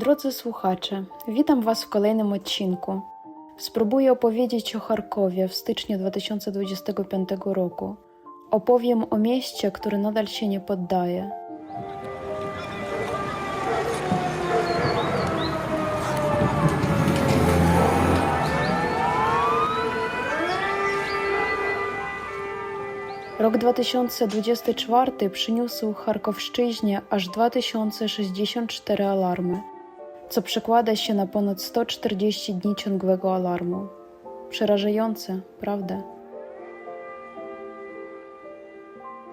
Drodzy słuchacze, witam Was w kolejnym odcinku. Spróbuję opowiedzieć o Charkowie w styczniu 2025 roku. Opowiem o mieście, które nadal się nie poddaje. Rok 2024 przyniósł Charkowszczyźnie aż 2064 alarmy, co przekłada się na ponad 140 dni ciągłego alarmu. Przerażające, prawda?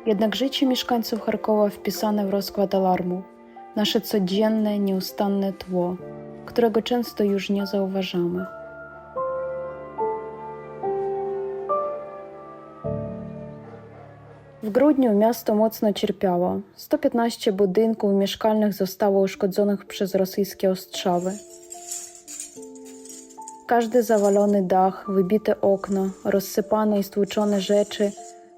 Jednak życie mieszkańców Charkowa wpisane w rozkład alarmu, nasze codzienne, nieustanne tło, którego często już nie zauważamy. W grudniu miasto mocno cierpiało. 115 budynków mieszkalnych zostało uszkodzonych przez rosyjskie ostrzały. Każdy zawalony dach, wybite okno, rozsypane i stłuczone rzeczy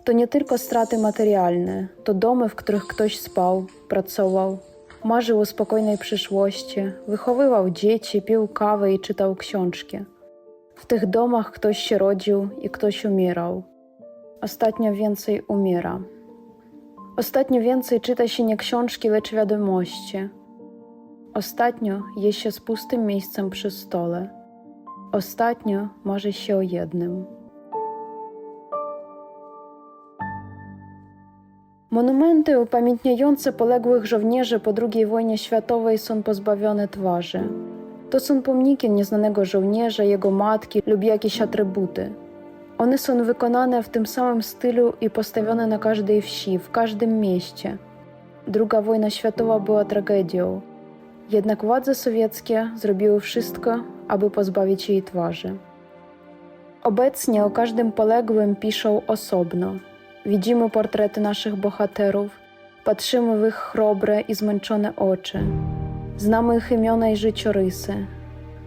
to nie tylko straty materialne, to domy, w których ktoś spał, pracował, marzył o spokojnej przyszłości, wychowywał dzieci, pił kawę i czytał książki. W tych domach ktoś się rodził i ktoś umierał. Ostatnio więcej umiera. Ostatnio więcej czyta się nie książki, lecz wiadomości. Ostatnio je się z pustym miejscem przy stole. Ostatnio marzy się o jednym. Monumenty upamiętniające poległych żołnierzy po II wojnie światowej są pozbawione twarzy. To są pomniki nieznanego żołnierza, jego matki lub jakieś atrybuty. One są wykonane w tym samym stylu i postawione na każdej wsi, w każdym mieście. Druga wojna światowa była tragedią, jednak władze sowieckie zrobiły wszystko, aby pozbawić jej twarzy. Obecnie o każdym poległym piszą osobno. Widzimy portrety naszych bohaterów, patrzymy w ich chrobre i zmęczone oczy. Znamy ich imiona i życiorysy,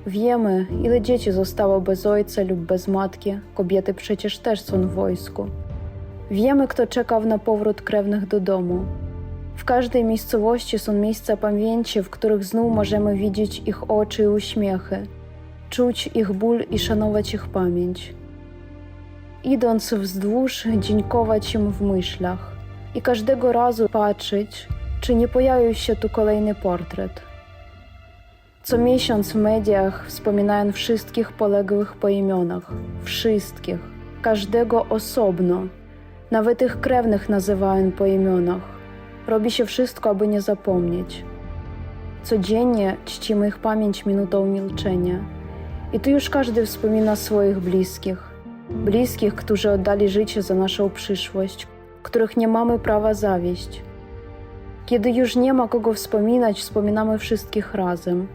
Wiemy, ile dzieci zostało bez ojca lub bez matki, kobiety przecież też są w wojsku. Wiemy, kto czekał na powrót krewnych do domu. W każdej miejscowości są miejsca pamięci, w których znów możemy widzieć ich oczy i uśmiechy, czuć ich ból i szanować ich pamięć. Idąc wzdłuż, dziękować im w myślach i każdego razu patrzeć, czy nie pojawił się tu kolejny portret. Co miesiąc w mediach wspominają wszystkich poległych po imionach. Wszystkich. Każdego osobno. Nawet ich krewnych nazywają po imionach. Robi się wszystko, aby nie zapomnieć. Codziennie czcimy ich pamięć minutą milczenia. I tu już każdy wspomina swoich bliskich. Bliskich, którzy oddali życie za naszą przyszłość, których nie mamy prawa zawieść. Kiedy już nie ma kogo wspominać, wspominamy wszystkich razem.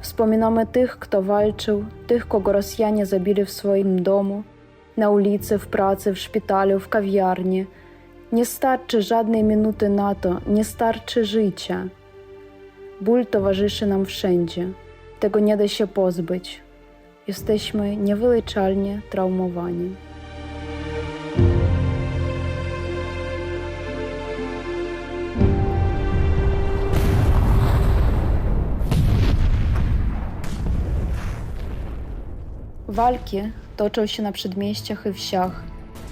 Wspominamy tych, kto walczył, tych, kogo Rosjanie zabili w swoim domu, na ulicy, w pracy, w szpitalu, w kawiarni. Nie starczy żadnej minuty na to, nie starczy życia. Ból towarzyszy nam wszędzie. Tego nie da się pozbyć. Jesteśmy niewyleczalnie traumowani. Walki toczą się na przedmieściach i wsiach,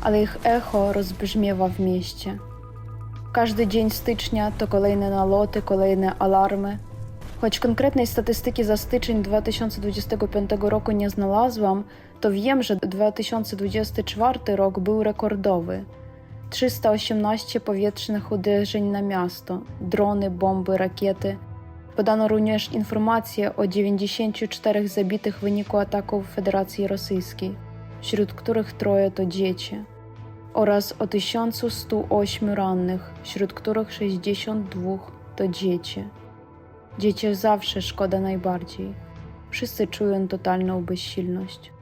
ale ich echo rozbrzmiewa w mieście. Każdy dzień stycznia to kolejne naloty, kolejne alarmy. Choć konkretnej statystyki za styczeń 2025 roku nie znalazłam, to wiem, że 2024 rok był rekordowy. 318 powietrznych uderzeń na miasto, drony, bomby, rakiety – Podano również informacje o 94 zabitych w wyniku ataków Federacji Rosyjskiej, wśród których troje to dzieci, oraz o 1108 rannych, wśród których 62 to dzieci. Dzieci zawsze szkoda najbardziej. Wszyscy czują totalną bezsilność.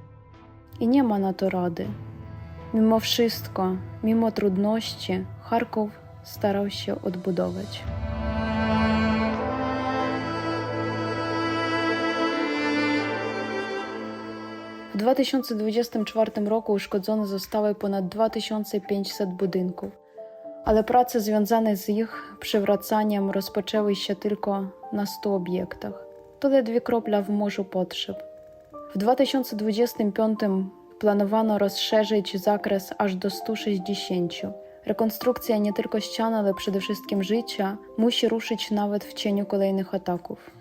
I nie ma na to rady. Mimo wszystko, mimo trudności, Charków starał się odbudować. W 2024 roku uszkodzone zostały ponad 2500 budynków, ale prace związane z ich przywracaniem rozpoczęły się tylko na 100 obiektach. To ledwie kropla w morzu potrzeb. W 2025 planowano rozszerzyć zakres aż do 160. Rekonstrukcja nie tylko ścian, ale przede wszystkim życia musi ruszyć nawet w cieniu kolejnych ataków.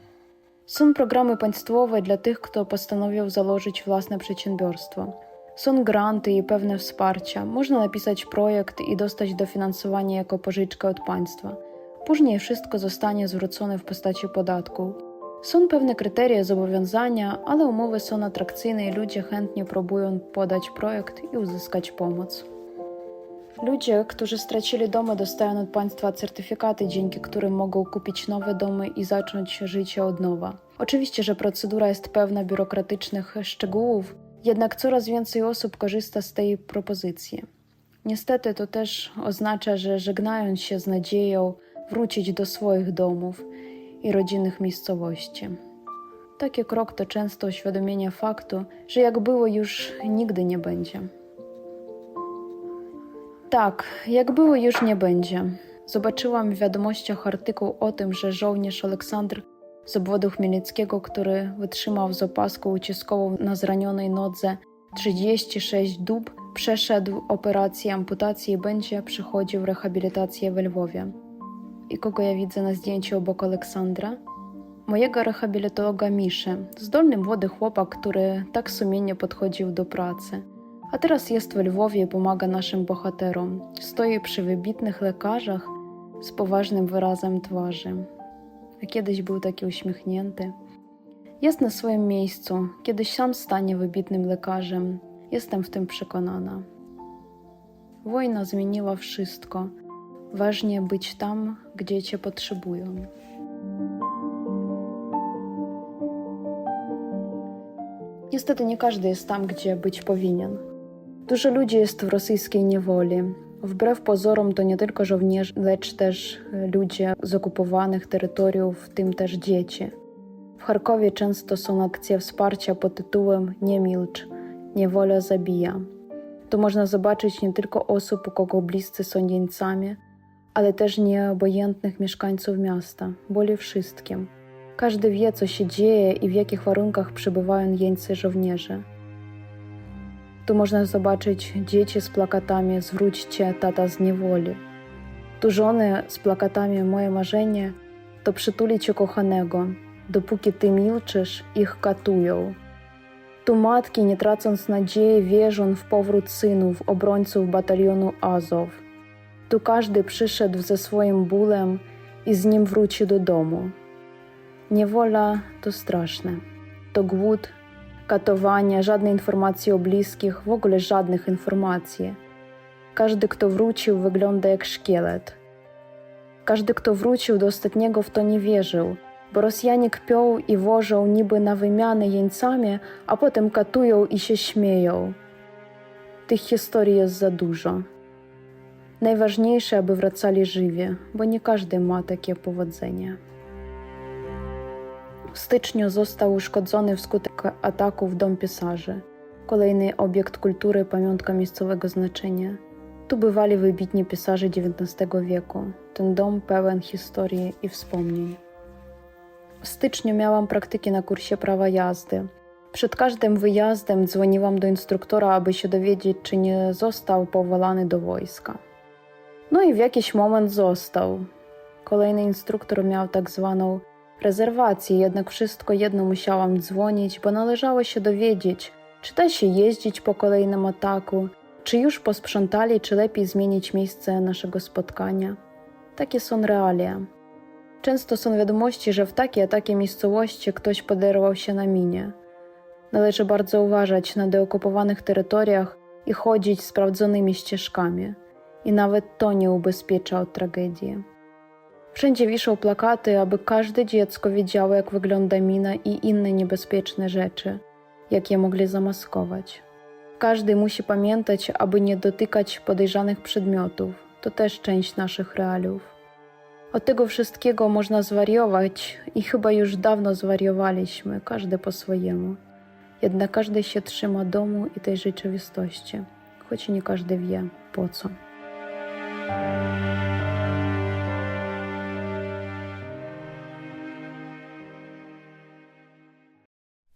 Są programy państwowe dla tych, kto postanowił założyć własne przedsiębiorstwo. Są granty i pewne wsparcia. Można napisać projekt i dostać dofinansowanie jako pożyczkę od państwa. Później wszystko zostanie zwrócone w postaci podatku. Są pewne kryteria zobowiązania, ale umowy są atrakcyjne i ludzie chętnie próbują podać projekt i uzyskać pomoc. Ludzie, którzy stracili domy, dostają od państwa certyfikaty, dzięki którym mogą kupić nowe domy i zacząć życie od nowa. Oczywiście, że procedura jest pełna biurokratycznych szczegółów, jednak coraz więcej osób korzysta z tej propozycji. Niestety to też oznacza, że żegnając się z nadzieją wrócić do swoich domów i rodzinnych miejscowości. Taki krok to często uświadomienie faktu, że jak było już nigdy nie będzie. Tak, jak było już nie będzie. Zobaczyłam w wiadomościach artykuł o tym, że żołnierz Aleksandr z obwodu chmielnickiego, który wytrzymał z opaską uciskową na zranionej nodze 36 dób, przeszedł operację amputacji i będzie przechodził rehabilitację we Lwowie. I kogo ja widzę na zdjęciu obok Aleksandra? Mojego rehabilitologa Miszę, zdolny młody chłopak, który tak sumiennie podchodził do pracy. A teraz jest w Lwowie i pomaga naszym bohaterom. Stoi przy wybitnych lekarzach z poważnym wyrazem twarzy. A kiedyś był taki uśmiechnięty. Jest na swoim miejscu, kiedyś sam stanie wybitnym lekarzem. Jestem w tym przekonana. Wojna zmieniła wszystko. Ważnie być tam, gdzie cię potrzebują. Niestety nie każdy jest tam, gdzie być powinien. Dużo ludzi jest w rosyjskiej niewoli. Wbrew pozorom to nie tylko żołnierze, lecz też ludzie z okupowanych terytoriów, w tym też dzieci. W Charkowie często są akcje wsparcia pod tytułem Nie milcz, niewola zabija. Tu można zobaczyć nie tylko osób, u kogo bliscy są jeńcami, ale też nieobojętnych mieszkańców miasta, boli wszystkim. Każdy wie, co się dzieje i w jakich warunkach przebywają jeńcy żołnierze. Tu można zobaczyć dzieci z plakatami Zwróćcie tata z niewoli. Tu żony z plakatami Moje marzenie to przytulić ukochanego, dopóki ty milczysz, ich katują. Tu matki, nie tracąc nadziei, wierzą w powrót synów, obrońców batalionu Azow. Tu każdy przyszedł ze swoim bólem i z nim wróci do domu. Niewola to straszne. To głód, katowania, żadnej informacji o bliskich, w ogóle żadnych informacji. Każdy, kto wrócił, wygląda jak szkielet. Każdy, kto wrócił do ostatniego, w to nie wierzył, bo Rosjanie kpią i wożą niby na wymianę jeńcami, a potem katują i się śmieją. Tych historii jest za dużo. Najważniejsze, aby wracali żywi, bo nie każdy ma takie powodzenie. W styczniu został uszkodzony wskutek ataków dom pisarzy. Kolejny obiekt kultury, pamiątka miejscowego znaczenia. Tu bywali wybitni pisarze XIX wieku. Ten dom pełen historii i wspomnień. W styczniu miałam praktyki na kursie prawa jazdy. Przed każdym wyjazdem dzwoniłam do instruktora, aby się dowiedzieć, czy nie został powołany do wojska. No i w jakiś moment został. Kolejny instruktor miał tak zwaną rezerwację, jednak wszystko jedno musiałam dzwonić, bo należało się dowiedzieć, czy da się jeździć po kolejnym ataku, czy już posprzątali, czy lepiej zmienić miejsce naszego spotkania. Takie są realia. Często są wiadomości, że w takiej a takiej miejscowości ktoś poderwał się na minie. Należy bardzo uważać na deokupowanych terytoriach i chodzić sprawdzonymi ścieżkami. I nawet to nie ubezpiecza od tragedii. Wszędzie wiszą plakaty, aby każde dziecko wiedziało, jak wygląda mina i inne niebezpieczne rzeczy, jak je mogli zamaskować. Każdy musi pamiętać, aby nie dotykać podejrzanych przedmiotów. To też część naszych realiów. Od tego wszystkiego można zwariować i chyba już dawno zwariowaliśmy, każdy po swojemu. Jednak każdy się trzyma domu i tej rzeczywistości, choć nie każdy wie po co.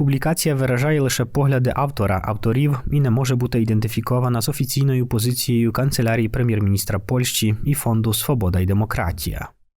Публікація виражає лише погляди автора, авторів і не може бути ідентифікована з офіційною позицією Канцелярії прем'єр-міністра Польщі і Фонду Свобода і Демократія.